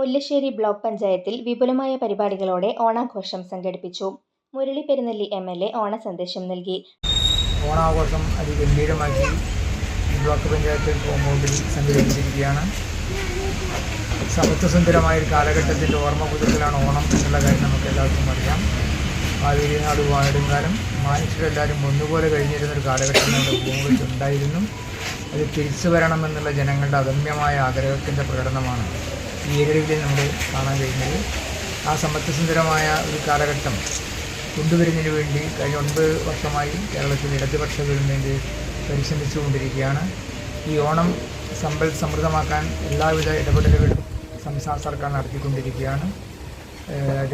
Mullassery block പഞ്ചായത്തിൽ വിപുലമായ പരിപാടികളോടെ ഓണാഘോഷം സംഘടിപ്പിച്ചു. Murali Perunnelli M L A ഓണ സന്ദേശം നൽകി. ഓണാഘോഷം അതിഗംഭീരമാക്കി ബ്ലോക്ക് പഞ്ചായത്തിൽ കോമ്പൗണ്ടിൽ സംഘടിപ്പിച്ചിരിക്കുകയാണ്. സമത്വസുന്ദരമായ ഒരു കാലഘട്ടത്തിന്റെ ഓർമ്മ പുതുക്കലാണ് ഓണം എന്നുള്ള കാര്യം നമുക്ക് എല്ലാവർക്കും അറിയാം. ഭാവിയിൽ നാട് വാഴും കാലം ഒന്നുപോലെ കഴിഞ്ഞിരുന്നൊരു കാലഘട്ടം നമ്മുടെ ഭൂമിയിൽ ഉണ്ടായിരുന്നു. അത് തിരിച്ചു വരണമെന്നുള്ള ജനങ്ങളുടെ അഗമ്യമായ ആഗ്രഹത്തിന്റെ പ്രകടനമാണ്. ഈ ഏരിയയിൽ നമ്മൾ കാണാൻ കഴിയുന്നത് ആ സമത്വസുന്ദരമായ ഒരു കാലഘട്ടം കൊണ്ടുവരുന്നതിന് വേണ്ടി കഴിഞ്ഞ ഒൻപത് വർഷമായി കേരളത്തിൽ ഇടതുപക്ഷ ഗവൺമെന്റ് പരിശ്രമിച്ചുകൊണ്ടിരിക്കുകയാണ്. ഈ ഓണം സമ്പൽ സമൃദ്ധമാക്കാൻ എല്ലാവിധ ഇടപെടലുകളും സംസ്ഥാന സർക്കാർ നടത്തിക്കൊണ്ടിരിക്കുകയാണ്.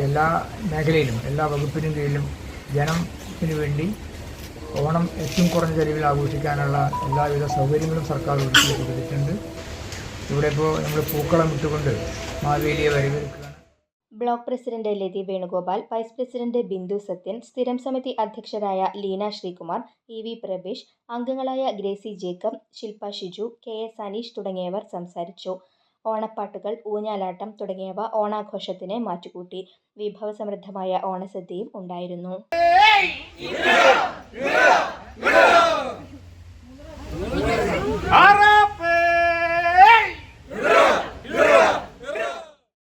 എല്ലാ മേഖലയിലും എല്ലാ വകുപ്പിനും കീഴിലും ജനത്തിന് വേണ്ടി ഓണം ഏറ്റവും കുറഞ്ഞ ചെലവിൽ ആഘോഷിക്കാനുള്ള എല്ലാവിധ സൗകര്യങ്ങളും സർക്കാർ ഒരുക്കി കൊടുത്തിട്ടുണ്ട് ഇവിടെ ഇപ്പോൾ നമ്മൾ പൂക്കളം ഇട്ടുകൊണ്ട് മാവേലിയെ വരവേൽക്കുകയാണ്. Block president Lathi Venugopal vice president Bindu Sathyan സ്ഥിരം സമിതി അധ്യക്ഷരായ ലീന ശ്രീകുമാർ ഇ വി പ്രബീഷ് അംഗങ്ങളായ Gracy Jacob Shilpa Shiju K S Aneesh തുടങ്ങിയവർ സംസാരിച്ചു. ഓണപ്പാട്ടുകൾ ഊഞ്ഞാലാട്ടം തുടങ്ങിയവ ഓണാഘോഷത്തിന് മാറ്റുകൂട്ടി. വിഭവസമൃദ്ധമായ ഓണസദ്യയും ഉണ്ടായിരുന്നു.